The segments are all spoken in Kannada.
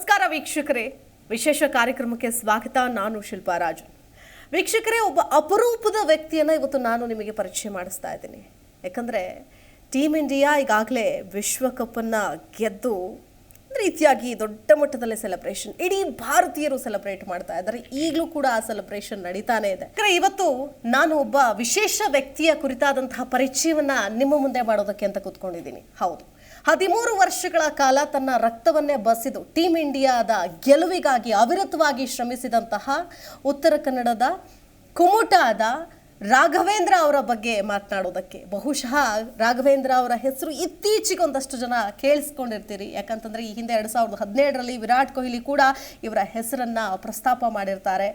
ನಮಸ್ಕಾರ ವೀಕ್ಷಕರೇ. ವಿಶೇಷ ಕಾರ್ಯಕ್ರಮಕ್ಕೆ ಸ್ವಾಗತ. ನಾನು ಶಿಲ್ಪಾ ರಾಜು. ವೀಕ್ಷಕರೇ, ಒಬ್ಬ ಅಪರೂಪದ ವ್ಯಕ್ತಿಯನ್ನು ಇವತ್ತು ನಾನು ನಿಮಗೆ ಪರಿಚಯ ಮಾಡಿಸ್ತಾ ಇದ್ದೀನಿ. ಯಾಕಂದರೆ, ಟೀಮ್ ಇಂಡಿಯಾ ಈಗಾಗಲೇ ವಿಶ್ವಕಪ್ಪನ್ನು ಗೆದ್ದು ರೀತಿಯಾಗಿ ದೊಡ್ಡ ಮಟ್ಟದಲ್ಲಿ ಸೆಲೆಬ್ರೇಷನ್, ಇಡೀ ಭಾರತೀಯರು ಸೆಲೆಬ್ರೇಟ್ ಮಾಡ್ತಾ ಇದ್ದಾರೆ. ಈಗಲೂ ಕೂಡ ಆ ಸೆಲೆಬ್ರೇಷನ್ ನಡೀತಾನೆ ಇದೆ. ಇವತ್ತು ನಾನು ಒಬ್ಬ ವಿಶೇಷ ವ್ಯಕ್ತಿಯ ಕುರಿತಾದಂತಹ ಪರಿಚಯವನ್ನ ನಿಮ್ಮ ಮುಂದೆ ಮಾಡೋದಕ್ಕೆ ಅಂತ ಕೂತ್ಕೊಂಡಿದ್ದೀನಿ. ಹೌದು. ಹದಿಮೂರು ವರ್ಷಗಳ ಕಾಲ ತನ್ನ ರಕ್ತವನ್ನೇ ಬಸಿದು ಟೀಮ್ ಇಂಡಿಯಾದ ಗೆಲುವಿಗಾಗಿ ಅವಿರತವಾಗಿ ಶ್ರಮಿಸಿದಂತಹ ಉತ್ತರ ಕನ್ನಡದ ಕುಮುಟಾದ ರಾಘವೇಂದ್ರ ಅವರ ಬಗ್ಗೆ ಮಾತನಾಡೋದಕ್ಕೆ. ಬಹುಶಃ ರಾಘವೇಂದ್ರ ಅವರ ಹೆಸರು ಇತ್ತೀಚೆಗೆ ಒಂದಷ್ಟು ಜನ ಕೇಳಿಸ್ಕೊಂಡಿರ್ತೀರಿ. ಯಾಕಂತಂದ್ರೆ ಈ ಹಿಂದೆ ಎರಡು ಸಾವಿರದ ಹದಿನೇಳರಲ್ಲಿ ವಿರಾಟ್ ಕೊಹ್ಲಿ ಕೂಡ ಇವರ ಹೆಸರನ್ನ ಪ್ರಸ್ತಾಪ ಮಾಡಿರ್ತಾರೆ.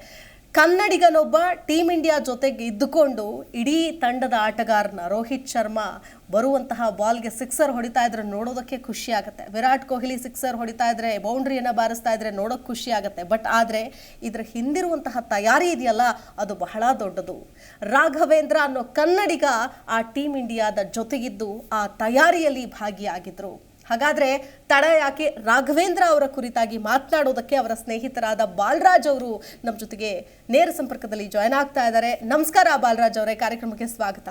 ಕನ್ನಡಿಗನೊಬ್ಬ ಟೀಮ್ ಇಂಡಿಯಾ ಜೊತೆಗೆ ಇದ್ದುಕೊಂಡು ಇಡೀ ತಂಡದ ಆಟಗಾರನ ರೋಹಿತ್ ಶರ್ಮಾ ಬರುವಂತಹ ಬಾಲ್ಗೆ ಸಿಕ್ಸರ್ ಹೊಡಿತಾ ಇದ್ರೆ ನೋಡೋದಕ್ಕೆ ಖುಷಿ ಆಗುತ್ತೆ. ವಿರಾಟ್ ಕೊಹ್ಲಿ ಸಿಕ್ಸರ್ ಹೊಡಿತಾ ಇದ್ರೆ ಬೌಂಡ್ರಿಯನ್ನು ಬಾರಿಸ್ತಾ ಇದ್ರೆ ನೋಡೋಕೆ ಖುಷಿ ಆಗುತ್ತೆ. ಬಟ್ ಆದರೆ ಇದರ ಹಿಂದಿರುವಂತಹ ತಯಾರಿ ಇದೆಯಲ್ಲ, ಅದು ಬಹಳ ದೊಡ್ಡದು. ರಾಘವೇಂದ್ರ ಅನ್ನೋ ಕನ್ನಡಿಗ ಆ ಟೀಮ್ ಇಂಡಿಯಾದ ಜೊತೆಗಿದ್ದು ಆ ತಯಾರಿಯಲ್ಲಿ ಭಾಗಿಯಾಗಿದ್ರು. ಹಾಗಾದ್ರೆ ತಡ ಯಾಕೆ ರಾಘವೇಂದ್ರ ಅವರ ಕುರಿತಾಗಿ ಮಾತನಾಡೋದಕ್ಕೆ ಅವರ ಸ್ನೇಹಿತರಾದ ಬಾಲರಾಜ್ ಅವರು ನಮ್ಮ ಜೊತೆಗೆ ನೇರ ಸಂಪರ್ಕದಲ್ಲಿ ಜಾಯ್ನ್ ಆಗ್ತಾ ಇದ್ದಾರೆ. ನಮಸ್ಕಾರ ಬಾಲರಾಜ್ ಅವರೇ ಕಾರ್ಯಕ್ರಮಕ್ಕೆ ಸ್ವಾಗತ.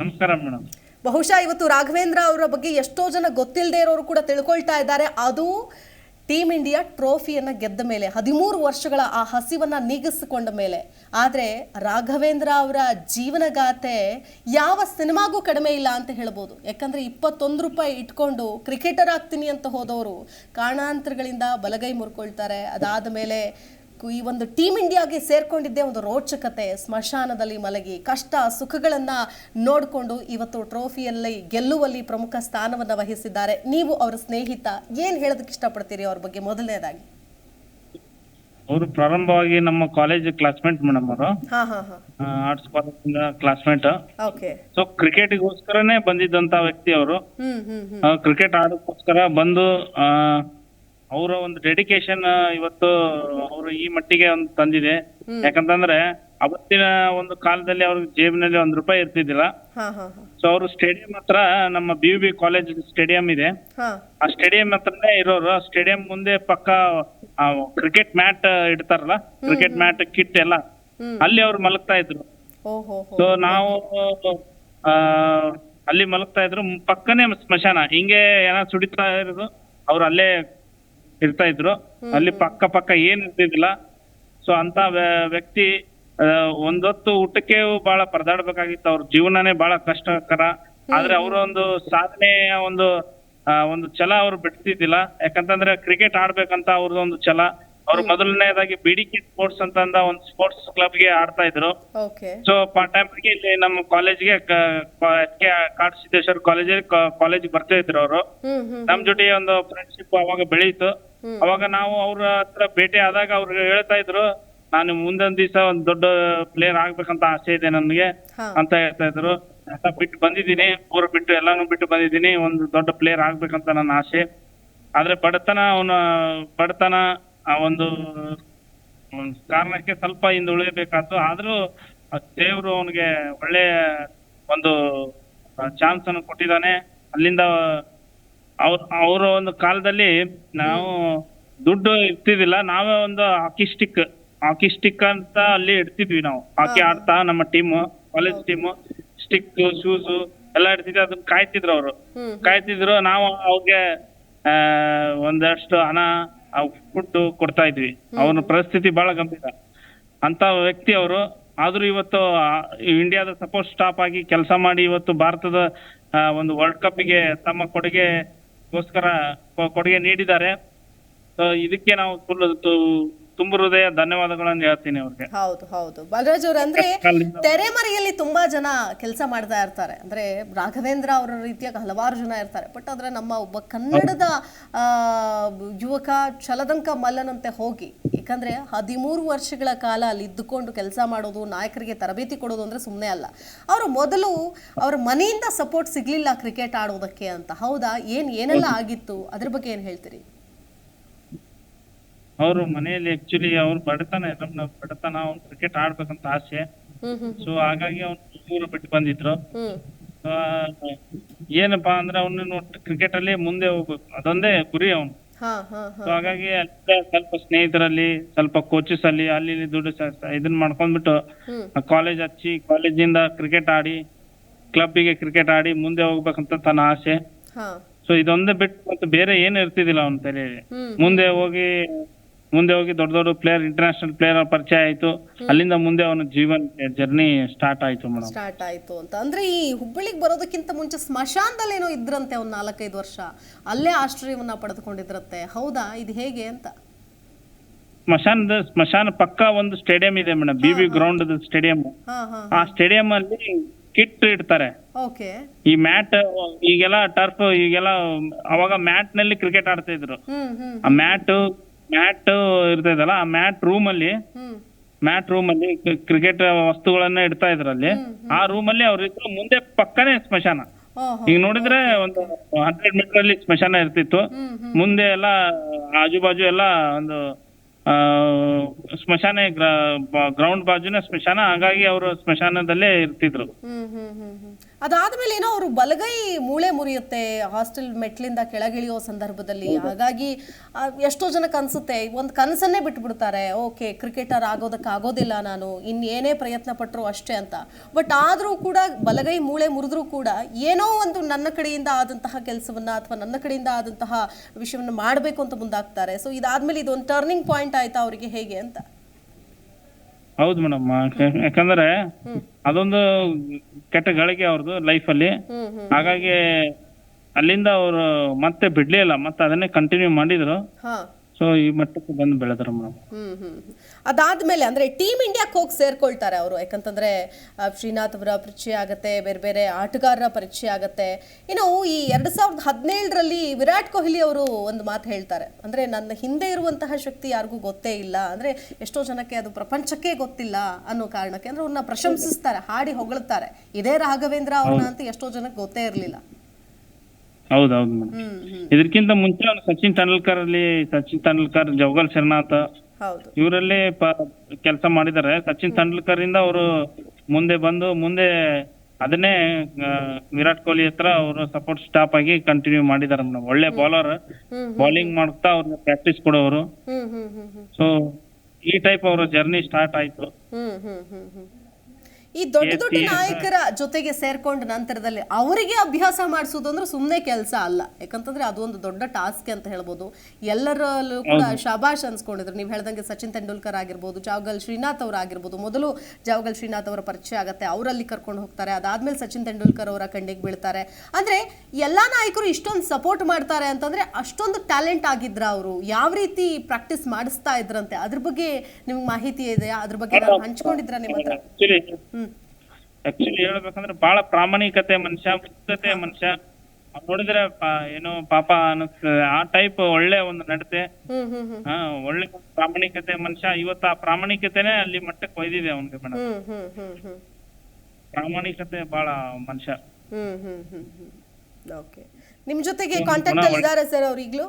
ನಮಸ್ಕಾರ ಮೇಡಮ್. ಬಹುಶಃ ಇವತ್ತು ರಾಘವೇಂದ್ರ ಅವರ ಬಗ್ಗೆ ಎಷ್ಟೋ ಜನ ಗೊತ್ತಿಲ್ಲದೆ ಇರೋರು ಕೂಡ ತಿಳ್ಕೊಳ್ತಾ ಇದ್ದಾರೆ. ಅದು ಟೀಮ್ ಇಂಡಿಯಾ ಟ್ರೋಫಿಯನ್ನು ಗೆದ್ದ ಮೇಲೆ, ಹದಿಮೂರು ವರ್ಷಗಳ ಆ ಹಸಿವನ್ನು ನೀಗಿಸಿಕೊಂಡ ಮೇಲೆ. ಆದರೆ ರಾಘವೇಂದ್ರ ಅವರ ಜೀವನಗಾಥೆ ಯಾವ ಸಿನಿಮಾಗೂ ಕಡಿಮೆ ಇಲ್ಲ ಅಂತ ಹೇಳ್ಬೋದು. ಯಾಕಂದರೆ ಇಪ್ಪತ್ತೊಂದು ರೂಪಾಯಿ ಇಟ್ಕೊಂಡು ಕ್ರಿಕೆಟರ್ ಆಗ್ತೀನಿ ಅಂತ ಹೋದವರು ಕಾರಣಾಂತರಗಳಿಂದ ಬಲಗೈ ಮುರ್ಕೊಳ್ತಾರೆ. ಅದಾದ ಮೇಲೆ ಈ ಒಂದು ಟೀಮ್ ಇಂಡಿಯಾಗೆ ಸೇರ್ಕೊಂಡಿದ್ದೇ ಒಂದು ರೋಚಕತೆ. ಸ್ಮಶಾನದಲ್ಲಿ ಮಲಗಿ ಕಷ್ಟ ಸುಖಗಳನ್ನ ನೋಡಿಕೊಂಡು ಇವತ್ತು ಟ್ರೋಫಿಯಲ್ಲಿ ಗೆಲ್ಲುವಲ್ಲಿ ಪ್ರಮುಖ ಸ್ಥಾನವನ್ನು ವಹಿಸಿದ್ದಾರೆ. ನೀವು ಅವರ ಸ್ನೇಹಿತ ಏನ್ ಹೇಳೋದಕ್ಕೆ ಇಷ್ಟಪಡ್ತೀರಿ ಅವ್ರ ಬಗ್ಗೆ ಮೊದಲನೇದಾಗಿ? ಅವರು ಪ್ರಾರಂಭವಾಗಿ ನಮ್ಮ ಕಾಲೇಜ್ ಕ್ಲಾಸ್ಮೇಟ್ ಮೇಡಮ್ ಅವರು. ಹಾ ಹಾ ಹಾ. ಆರ್ಟ್ಸ್ ಕಾಲೇಜ್ ಕ್ಲಾಸ್ಮೇಟ್ ಸೊ ಕ್ರಿಕೆಟ್ಗೋಸ್ಕರನೇ ಬಂದಿದ್ದಂತ ವ್ಯಕ್ತಿ ಅವರು. ಕ್ರಿಕೆಟ್ ಆಡೋಕ್ಕೋಸ್ಕರ ಬಂದು ಅವರ ಒಂದು ಡೆಡಿಕೇಶನ್ ಇವತ್ತು ಅವರು ಈ ಮಟ್ಟಿಗೆ ಒಂದು ತಂದಿದೆ. ಯಾಕಂತಂದ್ರೆ ಅವತ್ತಿನ ಒಂದು ಕಾಲದಲ್ಲಿ ಅವ್ರ ಜೇಬಿನಲ್ಲಿ ಒಂದ್ ರೂಪಾಯಿ ಇರ್ತಿದ್ದಿಲ್ಲ. ಹಾ ಹಾ ಹಾ. ಸೊ ಅವರು ಸ್ಟೇಡಿಯಂ ಹತ್ರ ನಮ್ಮ ಬಿ ಬಿ ಕಾಲೇಜ್ ಸ್ಟೇಡಿಯಂ ಇದೆ. ಹಾ. ಆ ಸ್ಟೇಡಿಯಂ ಹತ್ರನೇ ಇರೋರು ಸ್ಟೇಡಿಯಂ ಮುಂದೆ ಪಕ್ಕ ಕ್ರಿಕೆಟ್ ಮ್ಯಾಟ್ ಇಡ್ತಾರಲ್ಲ ಕ್ರಿಕೆಟ್ ಮ್ಯಾಟ್ ಕಿಟ್ ಎಲ್ಲ. ಹ್ಮ್. ಅಲ್ಲಿ ಅವ್ರು ಮಲಗ್ತಾ ಇದ್ರು. ಹೋ ಸೊ ನಾವು ಆ, ಅಲ್ಲಿ ಮಲಗ್ತಾ ಇದ್ರು ಪಕ್ಕನೆ ಪಕ್ಕನೇ ಸ್ಮಶಾನ. ಹಿಂಗೆ ಏನೋ ಸುಡಿತಾ ಇರೋದು ಅವ್ರು ಅಲ್ಲೇ ಇರ್ತಾ ಇದ್ರು. ಅಲ್ಲಿ ಪಕ್ಕ ಪಕ್ಕ ಏನ್ ಇರ್ತಿದ್ದಿಲ್ಲ. ಸೊ ಅಂತ ವ್ಯಕ್ತಿ ಒಂದೊತ್ತು ಊಟಕ್ಕೆ ಬಹಳ ಪರದಾಡ್ಬೇಕಾಗಿತ್ತು. ಅವ್ರ ಜೀವನನೇ ಬಹಳ ಕಷ್ಟಕರ. ಆದ್ರೆ ಅವರ ಒಂದು ಸಾಧನೆ ಒಂದು ಆ, ಒಂದು ಛಲ ಅವ್ರು ಬಿಡ್ತಿದ್ದಿಲ್ಲ. ಯಾಕಂತಂದ್ರೆ ಕ್ರಿಕೆಟ್ ಆಡ್ಬೇಕಂತ ಅವ್ರದ್ದು ಒಂದು ಛಲ. ಅವ್ರು ಮೊದಲನೇದಾಗಿ ಬಿಡಿಕೆ ಸ್ಪೋರ್ಟ್ಸ್ ಅಂತ ಅಂದ ಒಂದು ಸ್ಪೋರ್ಟ್ಸ್ ಕ್ಲಬ್ಗೆ ಆಡ್ತಾ ಇದ್ರು. ಓಕೆ. ಸೊ ಪಾರ್ಟ್ ಟೈಮ್ ಆಗಿ ಇಲ್ಲಿ ನಮ್ಮ ಕಾಲೇಜ್ಗೆ ಕೆ ಕಾಡ್ ಸಿದ್ದೇಶ್ವರ ಕಾಲೇಜ್ ಕಾಲೇಜ್ ಬರ್ತಾ ಇದ್ರು ಅವರು. ಹ್ಮ್ ಹ್ಮ್ ನಮ್ ಜೊತೆ ಒಂದು ಫ್ರೆಂಡ್ಶಿಪ್ ಅವಾಗ ಬೆಳೀತು. ಅವಾಗ ನಾವು ಅವ್ರ ಹತ್ರ ಭೇಟಿ ಆದಾಗ ಅವ್ರು ಹೇಳ್ತಾ ಇದ್ರು ನಾನು ಮುಂದೊಂದ್ ದಿವಸ ಒಂದ್ ದೊಡ್ಡ ಪ್ಲೇಯರ್ ಆಗ್ಬೇಕಂತ ಆಸೆ ಇದೆ ನನಗೆ ಅಂತ ಹೇಳ್ತಾ ಇದ್ರು. ಬಿಟ್ಟು ಬಂದಿದ್ದೀನಿ ಊರು ಬಿಟ್ಟು ಎಲ್ಲಾನು ಬಿಟ್ಟು ಬಂದಿದ್ದೀನಿ ಒಂದು ದೊಡ್ಡ ಪ್ಲೇಯರ್ ಆಗ್ಬೇಕಂತ ನನ್ನ ಆಸೆ. ಆದ್ರೆ ಬಡತನ ಅವನ ಬಡತನ ಆ ಒಂದು ಕಾರಣಕ್ಕೆ ಸ್ವಲ್ಪ ಹಿಂದೆ ಉಳಿಯಬೇಕಾಯ್ತು. ಆದ್ರೂ ದೇವರು ಅವನಿಗೆ ಒಳ್ಳೆ ಒಂದು ಚಾನ್ಸ್ ಅನ್ನು ಕೊಟ್ಟಿದ್ದಾನೆ. ಅಲ್ಲಿಂದ ಅವ್ರ ಅವರ ಒಂದು ಕಾಲದಲ್ಲಿ ನಾವು ದುಡ್ಡು ಇರ್ತಿದ್ದಿಲ್ಲ. ನಾವೇ ಒಂದು ಹಾಕಿ ಸ್ಟಿಕ್ ಹಾಕಿ ಸ್ಟಿಕ್ ಅಂತ ಅಲ್ಲಿ ಇಡ್ತಿದ್ವಿ ನಾವು. ಹಾಕಿ ಆಡ್ತಾ ನಮ್ಮ team college team stick shoes ಎಲ್ಲ ಇಡ್ತಿದ್ವಿ. ಅದನ್ನ ಕಾಯ್ತಿದ್ರು ಅವರು. ಕಾಯ್ತಿದ್ರು. ನಾವು ಅವ್ರಿಗೆ ಆ, ಒಂದಷ್ಟು ಹಣ ಫುಡ್ ಕೊಡ್ತಾ ಇದ್ವಿ. ಅವನ ಪರಿಸ್ಥಿತಿ ಬಹಳ ಗಂಭೀರ. ಅಂತ ವ್ಯಕ್ತಿ ಅವರು ಆದ್ರೂ ಇವತ್ತು ಇಂಡಿಯಾದ ಸಪೋರ್ಟ್ ಸ್ಟಾಪ್ ಆಗಿ ಕೆಲಸ ಮಾಡಿ ಇವತ್ತು ಭಾರತದ ಒಂದು ವರ್ಲ್ಡ್ ಕಪ್ಗೆ ತಮ್ಮ ಕೊಡುಗೆಗೋಸ್ಕರ ಕೊಡುಗೆ ನೀಡಿದ್ದಾರೆ. ಇದಕ್ಕೆ ನಾವು ಫುಲ್ ತುಂಬ ಹೃದಯ ಧನ್ಯವಾದಗಳನ್ನು ಹೇಳ್ತೀನಿ ಅವ್ರಿಗೆ. ಹೌದು ಹೌದು. ಬಲರಾಜ್ ಅವ್ರ ಅಂದ್ರೆ ತೆರೆಮರೆಯಲ್ಲಿ ತುಂಬಾ ಜನ ಕೆಲಸ ಮಾಡ್ತಾ ಇರ್ತಾರೆ. ಅಂದ್ರೆ ರಾಘವೇಂದ್ರ ಅವರ ರೀತಿಯಾಗಿ ಹಲವಾರು ಜನ ಇರ್ತಾರೆ. ಬಟ್ ಆದ್ರೆ ನಮ್ಮ ಒಬ್ಬ ಕನ್ನಡದ ಆ, ಯುವಕ ಚಲದಂಕ ಮಲ್ಲನಂತೆ ಹೋಗಿ ಯಾಕಂದ್ರೆ ಹದಿಮೂರು ವರ್ಷಗಳ ಕಾಲ ಅಲ್ಲಿ ಇದ್ದುಕೊಂಡು ಕೆಲಸ ಮಾಡೋದು ನಾಯಕರಿಗೆ ತರಬೇತಿ ಕೊಡೋದು ಅಂದ್ರೆ ಸುಮ್ಮನೆ ಅಲ್ಲ. ಅವರು ಮೊದಲು ಅವ್ರ ಮನೆಯಿಂದ ಸಪೋರ್ಟ್ ಸಿಗ್ಲಿಲ್ಲ ಕ್ರಿಕೆಟ್ ಆಡೋದಕ್ಕೆ ಅಂತ. ಹೌದಾ? ಏನ್ ಏನೆಲ್ಲ ಆಗಿತ್ತು? ಅದ್ರ ಬಗ್ಗೆ ಏನ್ ಹೇಳ್ತೀರಿ? ಅವರು ಮನೆಯಲ್ಲಿ ಆಕ್ಚುಲಿ ಅವ್ರು ಬಡತನ ನಮ್ಮ ಬಡತನ ಅವ್ನು ಕ್ರಿಕೆಟ್ ಆಡ್ಬೇಕಂತ ಆಸೆ. ಹ್ಮ್ ಹ್ಮ್ ಸೊ ಹಾಗಾಗಿ ಅವ್ನು ಊರು ಬಿಟ್ಟು ಬಂದಿದ್ರು. ಹ್ಮ್. ಆ, ಏನಪ್ಪಾ ಅಂದ್ರೆ ಅವನು ಕ್ರಿಕೆಟ್ ಅಲ್ಲಿ ಮುಂದೆ ಹೋಗ್ಬೇಕು. ಅದೊಂದೇ ಗುರಿ ಅವನು. ಹಾ ಹಾ ಹಾ. ಸೊ ಹಾಗಾಗಿ ಅಲ್ಲೇ ಸ್ವಲ್ಪ ಸ್ನೇಹಿತರಲ್ಲಿ ಸ್ವಲ್ಪ ಕೋಚಸ್ ಅಲ್ಲಿ ಅಲ್ಲಿ ಇಲ್ಲಿ ದುಡ್ಡು ಸ- ಸ- ಇದನ್ನ ಮಾಡ್ಕೊಂಡ್ಬಿಟ್ಟು ಹ್ಮ್. ಕಾಲೇಜ್ ಹಚ್ಚಿ ಕಾಲೇಜಿಂದ ಕ್ರಿಕೆಟ್ ಆಡಿ ಕ್ಲಬ್ಬಿಗೆ ಕ್ರಿಕೆಟ್ ಆಡಿ ಮುಂದೆ ಹೋಗ್ಬೇಕಂತ ತನ್ನ ಆಸೆ. ಹಾ. ಸೊ ಇದೊಂದೇ ಬಿಟ್ಟು ಮತ್ತೆ ಬೇರೆ ಏನು ಇರ್ತಿದಿಲ್ಲ ಅವನ ತಲೆಯಲ್ಲಿ. ಹ್ಮ್. ಮುಂದೆ ಹೋಗಿ ಮುಂದೆ ಹೋಗಿ ದೊಡ್ಡ ದೊಡ್ಡ ಪ್ಲೇಯರ್ ಇಂಟರ್ನ್ಯಾಷನಲ್ ಪ್ಲೇಯರ್ ಪರಿಚಯ ಆಯ್ತು. ಅಲ್ಲಿಂದ ಮುಂದೆ ಅವನ ಜೀವನ ಜರ್ನಿ ಸ್ಟಾರ್ಟ್ ಆಯ್ತು ಮೇಡಮ್. ಸ್ಟಾರ್ಟ್ ಆಯ್ತು ಅಂತ. ಅಂದ್ರೆ ಈ ಹುಬ್ಬಳ್ಳಿಗೆ ಬರೋದಕ್ಕಿಂತ ಮುಂಚೆ ಸ್ಮಶಾನದಲ್ಲಿ ಏನೋ ಇದ್ರಂತೆ ಒಂದ್ ನಾಲ್ಕೈದು ವರ್ಷ. ಅಲ್ಲೇ ಆಶ್ರಯವನ್ನ ಪಡೆದುಕೊಂಡಿದ್ರಂತೆ. ಹೌದಾ? ಇದು ಹೇಗೆ ಅಂತ? ಸ್ಮಶಾನದ ಸ್ಮಶಾನ ಪಕ್ಕ ಒಂದು ಸ್ಟೇಡಿಯಂ ಇದೆ madam. B B ground stadium ಆ ಸ್ಟೇಡಿಯಂ ಅಲ್ಲಿ ಕಿಟ್ ಇಡ್ತಾರೆ. ಈ ಮ್ಯಾಟ್ ಈಗೆಲ್ಲ ಟರ್ಫ್ ಈಗೆಲ್ಲ ಅವಾಗ ಮ್ಯಾಟ್ನಲ್ಲಿ ಕ್ರಿಕೆಟ್ ಆಡ್ತಾ ಇದ್ರು. ಆ ಮ್ಯಾಟ್ ಮ್ಯಾಟ್ ಇರ್ತೈತಲ್ಲ ಆ ಮ್ಯಾಟ್ ರೂಮ್ ಅಲ್ಲಿ ಹ್ಮ್. ಮ್ಯಾಟ್ ರೂಮ್ ಅಲ್ಲಿ ಕ್ರಿಕೆಟ್ ವಸ್ತುಗಳನ್ನ ಇಡ್ತಾ ಇದ್ರು ಅಲ್ಲಿ ಆ ರೂಮ್ ಅಲ್ಲಿ ಅವ್ರ ಇದ್ರು ಮುಂದೆ ಪಕ್ಕನೇ ಸ್ಮಶಾನ. ಓಹೋ ಈಗ ನೋಡಿದ್ರೆ ಒಂದು ಹಂಡ್ರೆಡ್ ಮೀಟರ್ ಅಲ್ಲಿ ಸ್ಮಶಾನ ಇರ್ತಿತ್ತು. ಹ್ಮ್ ಹ್ಮ್. ಮುಂದೆ ಎಲ್ಲ ಆಜು ಬಾಜು ಎಲ್ಲ ಒಂದು ಆ, ಸ್ಮಶಾನ ಗ್ರೌಂಡ್ ಬಾಜುನೇ ಸ್ಮಶಾನ ಹಾಗಾಗಿ ಅವರು ಸ್ಮಶಾನದಲ್ಲೇ ಇರ್ತಿದ್ರು. ಹ್ಮ್ ಹ್ಮ್ ಹ್ಮ್ ಹ್ಮ್. ಅದಾದ್ಮೇಲೆ ಏನೋ ಅವರು ಬಲಗೈ ಮೂಳೆ ಮುರಿಯುತ್ತೆ ಹಾಸ್ಟೆಲ್ ಮೆಟ್ಲಿಂದ ಕೆಳಗಿಳಿಯೋ ಸಂದರ್ಭದಲ್ಲಿ. ಹಾಗಾಗಿ ಆ, ಎಷ್ಟೋ ಜನಕ್ಕೆ ಅನ್ಸುತ್ತೆ ಒಂದು ಕನಸನ್ನೇ ಬಿಟ್ಬಿಡ್ತಾರೆ. ಓಕೆ ಕ್ರಿಕೆಟರ್ ಆಗೋದಕ್ಕೆ ಆಗೋದಿಲ್ಲ ನಾನು ಇನ್ನೇನೇ ಏನೇ ಪ್ರಯತ್ನ ಪಟ್ಟರು ಅಷ್ಟೇ ಅಂತ. ಬಟ್ ಆದರೂ ಕೂಡ ಬಲಗೈ ಮೂಳೆ ಮುರಿದ್ರೂ ಕೂಡ ಏನೋ ಒಂದು ನನ್ನ ಕಡೆಯಿಂದ ಆದಂತಹ ಕೆಲಸವನ್ನ ಅಥವಾ ನನ್ನ ಕಡೆಯಿಂದ ಆದಂತಹ ವಿಷಯವನ್ನು ಮಾಡಬೇಕು ಅಂತ ಮುಂದಾಗ್ತಾರೆ. ಸೊ ಇದಾದ್ಮೇಲೆ ಇದೊಂದು ಟರ್ನಿಂಗ್ ಪಾಯಿಂಟ್ ಆಯ್ತಾ ಅವರಿಗೆ ಹೇಗೆ ಅಂತ? ಹೌದು ಮೇಡಮ್ ಯಾಕಂದ್ರೆ ಅದೊಂದು ಕೆಟ್ಟ ಗಳಿಗೆ ಅವ್ರದ್ದು ಲೈಫಲ್ಲಿ ಅಲ್ಲಿ. ಹ್ಮ್ ಹಾಗಾಗಿ ಅಲ್ಲಿಂದ ಅವರು ಮತ್ತೆ ಬಿಡ್ಲಿಲ್ಲ ಮತ್ತೆ ಅದನ್ನೇ ಕಂಟಿನ್ಯೂ ಮಾಡಿದ್ರು. ಹಾ. ಸೊ ಈ ಮಟ್ಟಕ್ಕೆ ಬಂದು ಬೆಳೆದ್ರು ಮೇಡಮ್. ಹ್ಮ್ ಹ್ಮ್ ಹ್ಮ್. ಅದಾದ್ಮೇಲೆ ಅಂದ್ರೆ ಟೀಮ್ ಇಂಡಿಯಾಕ್ಕೆ ಹೋಗಿ ಸೇರ್ಕೊಳ್ತಾರೆ ಅವರು. ಯಾಕಂತಂದ್ರೆ ಆ, ಶ್ರೀನಾಥ್ ಅವರ ಪರಿಚಯ ಆಗತ್ತೆ ಬೇರೆ ಬೇರೆ ಆಟಗಾರರ ಪರಿಚಯ ಆಗತ್ತೆ. ಇನ್ನು ಈ ಎರಡ್ ಸಾವಿರದ ಹದಿನೇಳರಲ್ಲಿ ವಿರಾಟ್ ಕೊಹ್ಲಿ ಅವರು ಒಂದು ಮಾತು ಹೇಳ್ತಾರೆ. ಅಂದ್ರೆ ನನ್ನ ಹಿಂದೆ ಇರುವಂತಹ ಶಕ್ತಿ ಯಾರಿಗೂ ಗೊತ್ತೇ ಇಲ್ಲ. ಅಂದ್ರೆ ಎಷ್ಟೋ ಜನಕ್ಕೆ ಅದು ಪ್ರಪಂಚಕ್ಕೆ ಗೊತ್ತಿಲ್ಲ ಅನ್ನೋ ಕಾರಣಕ್ಕೆ. ಅಂದ್ರೆ ಅವ್ರನ್ನ ಪ್ರಶಂಸಿಸ್ತಾರೆ ಹಾಡಿ ಹೊಗಳ್ತಾರೆ. ಇದೇ ರಾಘವೇಂದ್ರ ಅವ್ರನ್ನ ಅಂತ ಎಷ್ಟೋ ಜನಕ್ಕೆ ಗೊತ್ತೇ ಇರಲಿಲ್ಲ. ಹೌದು ಹೌದು ಮೇಡಮ್ ಇದಕ್ಕಿಂತ ಮುಂಚೆ ಅವ್ನು ಸಚಿನ್ ತೆಂಡೂಲ್ಕರ್ ಅಲ್ಲಿ ಸಚಿನ್ ತೆಂಡೂಲ್ಕರ್ ಜವಗಲ್ ಶರಣಾಥ ಹೌದು. ಇವರಲ್ಲಿ ಕೆಲಸ ಮಾಡಿದ್ದಾರೆ. ಸಚಿನ್ ತೆಂಡೂಲ್ಕರ್ ಇಂದ ಅವರು ಮುಂದೆ ಬಂದು ಮುಂದೆ ಅದನ್ನೇ ಆ, ವಿರಾಟ್ ಕೊಹ್ಲಿ ಹತ್ರ ಅವರು ಸಪೋರ್ಟ್ ಸ್ಟಾಪ್ ಆಗಿ ಕಂಟಿನ್ಯೂ ಮಾಡಿದ್ದಾರೆ ಮೇಡಮ್. ಒಳ್ಳೆ ಬೌಲರ್ ಹ್ಮ್ ಬೌಲಿಂಗ್ ಮಾಡ್ತಾ ಅವ್ರಿಗೆ ಪ್ರಾಕ್ಟೀಸ್ ಕೊಡೋರು. ಹ್ಮ್ ಹ್ಮ್ ಹ್ಮ್ ಹ್ಮ್. ಸೊ ಈ ಟೈಪ್ ಅವರ ಜರ್ನಿ ಸ್ಟಾರ್ಟ್ ಆಯ್ತು. ಹ್ಮ್ ಹ್ಮ್ ಹ್ಮ್ ಹ್ಮ್. ಈ ದೊಡ್ಡ ದೊಡ್ಡ ನಾಯಕರ ಜೊತೆಗೆ ಸೇರ್ಕೊಂಡ ನಂತರದಲ್ಲಿ ಅವರಿಗೆ ಅಭ್ಯಾಸ ಮಾಡಿಸೋದು ಅಂದ್ರೆ ಸುಮ್ಮನೆ ಕೆಲಸ ಅಲ್ಲ. ಯಾಕಂತಂದ್ರೆ ಅದು ಒಂದು ದೊಡ್ಡ ಟಾಸ್ಕ್ ಅಂತ ಹೇಳ್ಬೋದು. ಎಲ್ಲರಲ್ಲೂ ಕೂಡ ಶಬಾಷ್ ಅನ್ಸ್ಕೊಂಡಿದ್ರು. ನೀವು ಹೇಳ್ದಂಗೆ ಸಚಿನ್ ತೆಂಡೂಲ್ಕರ್ ಆಗಿರ್ಬೋದು ಜಾವಗಲ್ ಶ್ರೀನಾಥ್ ಅವ್ರು ಆಗಿರ್ಬೋದು. ಮೊದಲು ಜಾವಗಲ್ ಶ್ರೀನಾಥ್ ಅವರ ಪರಿಚಯ ಆಗುತ್ತೆ ಅವರಲ್ಲಿ ಕರ್ಕೊಂಡು ಹೋಗ್ತಾರೆ. ಅದಾದ್ಮೇಲೆ ಸಚಿನ್ ತೆಂಡೂಲ್ಕರ್ ಅವರ ಕಣ್ಣಿಗೆ ಬೀಳ್ತಾರೆ. ಅಂದ್ರೆ ಎಲ್ಲಾ ನಾಯಕರು ಇಷ್ಟೊಂದು ಸಪೋರ್ಟ್ ಮಾಡ್ತಾರೆ ಅಂತಂದ್ರೆ ಅಷ್ಟೊಂದು ಟ್ಯಾಲೆಂಟ್ ಆಗಿದ್ರ ಅವರು. ಯಾವ ರೀತಿ ಪ್ರಾಕ್ಟೀಸ್ ಮಾಡಿಸ್ತಾ ಇದ್ರಂತೆ? ಅದ್ರ ಬಗ್ಗೆ ನಿಮ್ಗೆ ಮಾಹಿತಿ ಇದೆಯಾ? ಅದ್ರ ಬಗ್ಗೆ ನಾನು ಹಂಚ್ಕೊಂಡಿದ್ರ ನಿಮ್ಮ ಹತ್ರ? ಆಕ್ಚುಲಿ ಹೇಳ್ಬೇಕಂದ್ರೆ ಬಹಳ ಪ್ರಾಮಾಣಿಕತೆ ಮನುಷ್ಯ ಮುಕ್ತತೆ ಮನುಷ್ಯ. ಅವ್ನ್ ನೋಡಿದ್ರೆ ಏನು ಏನೋ ಪಾಪ ಅನಸ್ ಆ ಟೈಪ್ ಒಳ್ಳೆ ಒಂದು ನಡತೆ. ಹ್ಮ್ ಹ್ಮ್ ಹ್ಮ್. ಹಾ ಒಳ್ಳೆ ಪ್ರಾಮಾಣಿಕತೆ ಮನುಷ್ಯ. ಇವತ್ತ ಆ ಪ್ರಾಮಾಣಿಕತೆನೆ ಅಲ್ಲಿ ಮಟ್ಟಕ್ಕೆ ಒಯ್ದಿದೆ ಅವನಿಗೆ ಮೇಡಮ್ ಹ್ಮ್ ಹ್ಮ್ ಹ್ಮ್ ಹ್ಮ್. ಪ್ರಾಮಾಣಿಕತೆ ಬಹಳ ಮನುಷ್ಯ. ಹ್ಮ್ ಹ್ಮ್ ಹ್ಮ್ ಹ್ಮ್. ಓಕೆ ನಿಮ್ ಜೊತೆಗೆ ಕಾಂಟ್ಯಾಕ್ಟ್ ಅಲ್ಲಿ ಇದಾರೆ ಸರ್ ಅವ್ರು ಈಗಲೂ?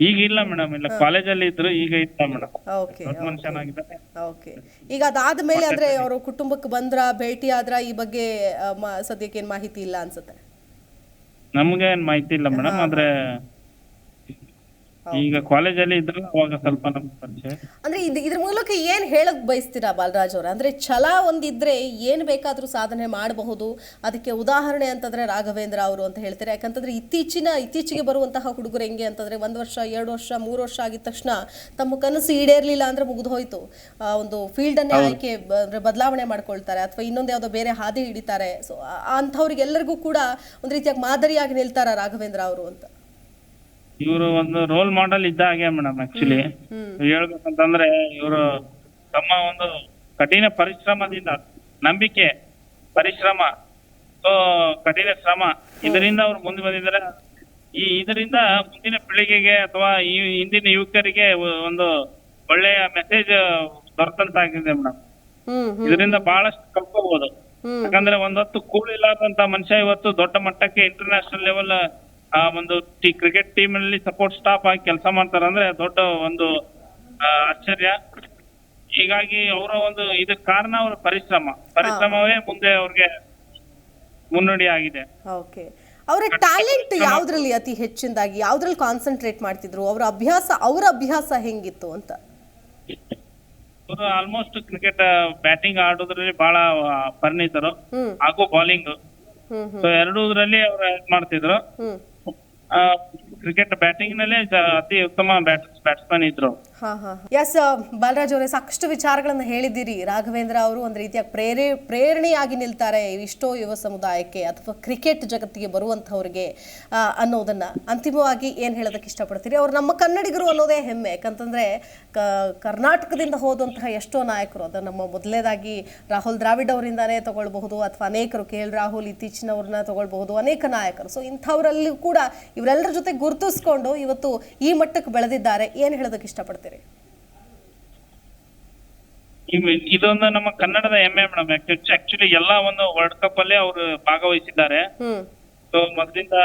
ಈಗ ಇಲ್ಲ ಮೇಡಮ್ ಇಲ್ಲ ಕಾಲೇಜಲ್ಲಿ ಇದ್ರು ಈಗ ಇಲ್ಲ ಮೇಡಮ್ ಓಕೆ ಮನುಷ್ಯನಾಗಿದ್ದಾರೆ ಓಕೆ ಈಗ ಅದಾದ್ಮೇಲೆ ಅಂದ್ರೆ ಅವರು ಕುಟುಂಬಕ್ಕೆ ಬಂದ್ರ ಭೇಟಿ ಆದ್ರ ಈ ಬಗ್ಗೆ ಸದ್ಯಕ್ಕೆ ಏನ್ ಮಾಹಿತಿ ಇಲ್ಲ ಅನ್ಸುತ್ತೆ? ನಮ್ಗೆ ಏನ್ ಮಾಹಿತಿ ಇಲ್ಲ ಮೇಡಮ್ ಆದ್ರೆ ಈಗ ಕಾಲೇಜಲ್ಲಿ ಅವಾಗ ಸ್ವಲ್ಪ ನಮ್ಗೆ ಪರಿಚಯ. ಅಂದ್ರೆ ಇದು ಇದ್ರ ಮೂಲಕ ಏನ್ ಹೇಳಕ್ ಬಯಸ್ತೀರಾ ಬಾಲರಾಜ್ ಅವ್ರ? ಅಂದ್ರೆ ಛಲ ಒಂದಿದ್ರೆ ಏನ್ ಬೇಕಾದ್ರೂ ಸಾಧನೆ ಮಾಡಬಹುದು. ಅದಕ್ಕೆ ಉದಾಹರಣೆ ಅಂತಂದ್ರೆ ರಾಘವೇಂದ್ರ ಅವರು ಅಂತ ಹೇಳ್ತಾರೆ? ಯಾಕಂತಂದ್ರೆ ಇತ್ತೀಚಿನ ಇತ್ತೀಚೆಗೆ ಬರುವಂತಹ ಹುಡುಗರು ಹೆಂಗೆ ಅಂತಂದ್ರೆ ಒಂದ್ ವರ್ಷ ಎರಡು ವರ್ಷ ಮೂರು ವರ್ಷ ಆಗಿದ ತಕ್ಷಣ ತಮ್ಮ ಕನಸು ಈಡೇರ್ಲಿಲ್ಲ ಅಂದ್ರೆ ಮುಗಿದು ಹೋಯ್ತು ಆ, ಒಂದು ಫೀಲ್ಡ್ ಅನ್ನೇ ಆಯ್ಕೆ ಅಂದ್ರೆ ಬದಲಾವಣೆ ಮಾಡ್ಕೊಳ್ತಾರೆ ಅಥವಾ ಇನ್ನೊಂದ್ ಯಾವ್ದೋ ಬೇರೆ ಹಾದಿ ಹಿಡಿತಾರೆ. ಸೊ ಅಂಥವ್ರಿಗೆಲ್ಲರಿಗೂ ಕೂಡ ಒಂದ್ ರೀತಿಯಾಗಿ ಮಾದರಿಯಾಗಿ ನಿಲ್ತಾರ ರಾಘವೇಂದ್ರ ಅವರು ಅಂತ? ಇವರು ಒಂದು ರೋಲ್ ಮಾಡೆಲ್ ಇದ್ದ ಹಾಗೆ ಮೇಡಮ್ ಆಕ್ಚುಲಿ ಹೇಳ್ಬೇಕಂತಂದ್ರೆ ಇವರು ತಮ್ಮ ಒಂದು ಕಠಿಣ ಪರಿಶ್ರಮದಿಂದ ನಂಬಿಕೆ ಪರಿಶ್ರಮ ಸೊ ಕಠಿಣ ಶ್ರಮ ಇದರಿಂದ ಅವ್ರು ಮುಂದೆ ಬಂದಿದ್ದಾರೆ. ಈ ಇದರಿಂದ ಮುಂದಿನ ಪೀಳಿಗೆಗೆ ಅಥವಾ ಈ ಹಿಂದಿನ ಯುವಕರಿಗೆ ಒಂದು ಒಳ್ಳೆಯ ಮೆಸೇಜ್ ದೊರೆತಂತಾಗಿದೆ ಮೇಡಮ್ ಇದರಿಂದ ಬಹಳಷ್ಟು ಕಲ್ಕೋಬಹುದು ಹ್ಮ್. ಯಾಕಂದ್ರೆ ಒಂದೊತ್ತು ಕೂಳಿಲ್ಲಾರ್ದಂತ ಮನುಷ್ಯ ಇವತ್ತು ದೊಡ್ಡ ಮಟ್ಟಕ್ಕೆ ಇಂಟರ್ನ್ಯಾಷನಲ್ ಲೆವೆಲ್ ಆ ಒಂದು ಕ್ರಿಕೆಟ್ ಟೀಮ್ ಅಲ್ಲಿ ಸಪೋರ್ಟ್ ಸ್ಟಾಫ್ ಆಗಿ ಕೆಲಸ ಮಾಡ್ತಾರೆ ಅಂದ್ರೆ ದೊಡ್ಡ ಒಂದು ಆಶ್ಚರ್ಯ. ಹೀಗಾಗಿ ಅವರ ಒಂದು ಇದಕ್ಕೆ ಕಾರಣ ಅವರ ಪರಿಶ್ರಮ. ಪರಿಶ್ರಮವೇ ಮುಂದೆ ಅವ್ರಿಗೆ ಮುನ್ನಡಿ ಆಗಿದೆ. ಓಕೆ. ಅವರ ಟ್ಯಾಲೆಂಟ್ ಯಾವ್ದ್ರಲ್ಲಿ ಅತಿ ಹೆಚ್ಚಿನದಾಗಿ ಯಾವ್ದ್ರಲ್ಲಿ ಕಾನ್ಸಂಟ್ರೇಟ್ ಮಾಡ್ತಿದ್ರು? ಅವರ ಅಭ್ಯಾಸ ಅವರ ಅಭ್ಯಾಸ ಹೆಂಗಿತ್ತು ಅಂತ? ಅವರು ಆಲ್ಮೋಸ್ಟ್ ಕ್ರಿಕೆಟ್ ಬ್ಯಾಟಿಂಗ್ ಆಡೋದ್ರಲ್ಲಿ ಬಹಳ ಪರಿಣಿತರು. ಹಾಗೂ ಬೌಲಿಂಗ್ ಎರಡೂದ್ರಲ್ಲಿ ಅವ್ರು ಮಾಡ್ತಿದ್ರು. ಕ್ರಿಕೆಟ್ ಬ್ಯಾಟಿಂಗ್ ನಲ್ಲೇ ಜ- ಅತಿ ಉತ್ತಮ ಬ್ಯಾಟ್ ಬ್ಯಾಟ್ಸ್ಮನ್ ಇದ್ರು. ಹಾ ಹಾ ಎಸ್ ಬಾಲರಾಜ್ ಅವರೇ, ಸಾಕಷ್ಟು ವಿಚಾರಗಳನ್ನು ಹೇಳಿದ್ದೀರಿ. ರಾಘವೇಂದ್ರ ಅವರು ಒಂದು ರೀತಿಯ ಪ್ರೇರೇ, ಪ್ರೇರಣೆಯಾಗಿ ನಿಲ್ತಾರೆ ಇಷ್ಟೋ ಯುವ ಸಮುದಾಯಕ್ಕೆ ಅಥವಾ ಕ್ರಿಕೆಟ್ ಜಗತ್ತಿಗೆ ಬರುವಂಥವ್ರಿಗೆ ಅನ್ನೋದನ್ನ. ಅಂತಿಮವಾಗಿ ಏನು ಹೇಳೋದಕ್ಕೆ ಇಷ್ಟಪಡ್ತೀರಿ? ಅವ್ರು ನಮ್ಮ ಕನ್ನಡಿಗರು ಅನ್ನೋದೇ ಹೆಮ್ಮೆ. ಯಾಕಂತಂದ್ರೆ ಕರ್ನಾಟಕದಿಂದ ಹೋದಂತಹ ಎಷ್ಟೋ ನಾಯಕರು, ಅದು ನಮ್ಮ ಮೊದಲನೇದಾಗಿ ರಾಹುಲ್ ದ್ರಾವಿಡ್ ಅವರಿಂದಾನೇ ತಗೊಳ್ಬಹುದು ಅಥವಾ ಅನೇಕರು, ಕೆ ಎಲ್ ರಾಹುಲ್ ಇತ್ತೀಚಿನವ್ರನ್ನ ತಗೊಳ್ಬಹುದು, ಅನೇಕ ನಾಯಕರು. ಸೊ ಇಂಥವರಲ್ಲಿ ಕೂಡ ಇವರೆಲ್ಲರ ಜೊತೆ ಗುರುತಿಸ್ಕೊಂಡು ಇವತ್ತು ಈ ಮಟ್ಟಕ್ಕೆ ಬೆಳೆದಿದ್ದಾರೆ. ಏನು ಹೇಳೋದಕ್ಕೆ ಇಷ್ಟಪಡ್ತೀರಿ? ಇವ್- ಇದೊಂದು ನಮ್ಮ ಕನ್ನಡದ ಹೆಮ್ಮೆ ಮೇಡಮ್ ಆಕ್ಚುಲಿ ಎಲ್ಲಾ ಒಂದು ವರ್ಲ್ಡ್ ಕಪ್ ಅಲ್ಲಿ ಅವರು ಭಾಗವಹಿಸಿದ್ದಾರೆ. ಸೊ ಮೊದಲಿಂದ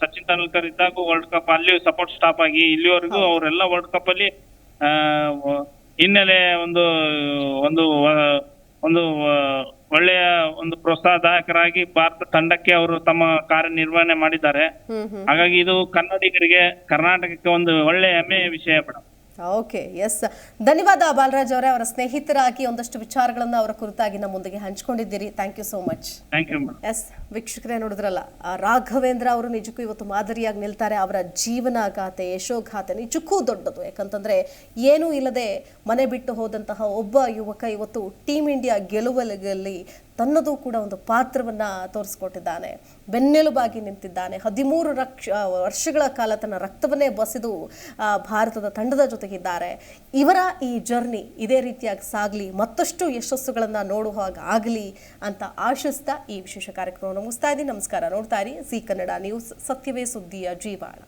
ಸಚಿನ್ ತೆಂಡೂಲ್ಕರ್ ಇದ್ದಾಗೂ ವರ್ಲ್ಡ್ ಕಪ್ ಅಲ್ಲಿ ಸಪೋರ್ಟ್ ಸ್ಟಾಪ್ ಆಗಿ ಇಲ್ಲಿವರೆಗೂ ಅವರೆಲ್ಲ ವರ್ಲ್ಡ್ ಕಪ್ ಅಲ್ಲಿ ಹಿನ್ನೆಲೆ ಒಂದು ಒಂದು ಒಂದು ಒಳ್ಳೆಯ ಒಂದು ಪ್ರೋತ್ಸಾಹದಾಯಕರಾಗಿ ಭಾರತ ತಂಡಕ್ಕೆ ಅವರು ತಮ್ಮ ಕಾರ್ಯನಿರ್ವಹಣೆ ಮಾಡಿದ್ದಾರೆ. ಹಾಗಾಗಿ ಇದು ಕನ್ನಡಿಗರಿಗೆ ಕರ್ನಾಟಕಕ್ಕೆ ಒಂದು ಒಳ್ಳೆಯ ಹೆಮ್ಮೆಯ ವಿಷಯ ಮೇಡಮ್ ಓಕೆ ಎಸ್ ಧನ್ಯವಾದ ಬಾಲರಾಜ್ ಅವರೇ ಅವರ ಸ್ನೇಹಿತರಾಗಿ ಒಂದಷ್ಟು ವಿಚಾರಗಳನ್ನು ಅವರ ಕುರಿತಾಗಿ ನಮ್ಮ ಮುಂದೆ ಹಂಚಿಕೊಂಡಿದ್ದೀರಿ. Thank you so much yes ವೀಕ್ಷಕರೇ ನೋಡಿದ್ರಲ್ಲ ಆ ರಾಘವೇಂದ್ರ ಅವರು ನಿಜಕ್ಕೂ ಇವತ್ತು ಮಾದರಿಯಾಗಿ ನಿಲ್ತಾರೆ. ಅವರ ಜೀವನ ಗಾಥೆ ಯಶೋಗಾಥೆ ನಿಜಕ್ಕೂ ದೊಡ್ಡದು. ಯಾಕಂತಂದ್ರೆ ಏನೂ ಇಲ್ಲದೆ ಮನೆ ಬಿಟ್ಟು ಹೋದಂತಹ ಒಬ್ಬ ಯುವಕ ಇವತ್ತು ಟೀಮ್ ಇಂಡಿಯಾ ಗೆಲುವಲ್ಲಿ ತನ್ನದು ಕೂಡ ಒಂದು ಪಾತ್ರವನ್ನು ತೋರಿಸ್ಕೊಟ್ಟಿದ್ದಾನೆ. ಬೆನ್ನೆಲುಬಾಗಿ ನಿಂತಿದ್ದಾನೆ. ಹದಿಮೂರು ರಕ್ಷ ವರ್ಷಗಳ ಕಾಲ ತನ್ನ ರಕ್ತವನ್ನೇ ಬಸಿದು ಭಾರತದ ತಂಡದ ಜೊತೆಗಿದ್ದಾರೆ. ಇವರ ಈ ಜರ್ನಿ ಇದೇ ರೀತಿಯಾಗಿ ಸಾಗಲಿ, ಮತ್ತಷ್ಟು ಯಶಸ್ಸುಗಳನ್ನು ನೋಡುವ ಹಾಗೆ ಆಗಲಿ ಅಂತ ಆಶಿಸ್ತಾ ಈ ವಿಶೇಷ ಕಾರ್ಯಕ್ರಮವನ್ನು ಮುಗಿಸ್ತಾ ಇದ್ದೀನಿ. ನಮಸ್ಕಾರ. ನೋಡ್ತಾ ಇರಿ, ಸಿ ಕನ್ನಡ ನ್ಯೂಸ್, ಸತ್ಯವೇ ಸುದ್ದಿಯ ಜೀವಾಳ.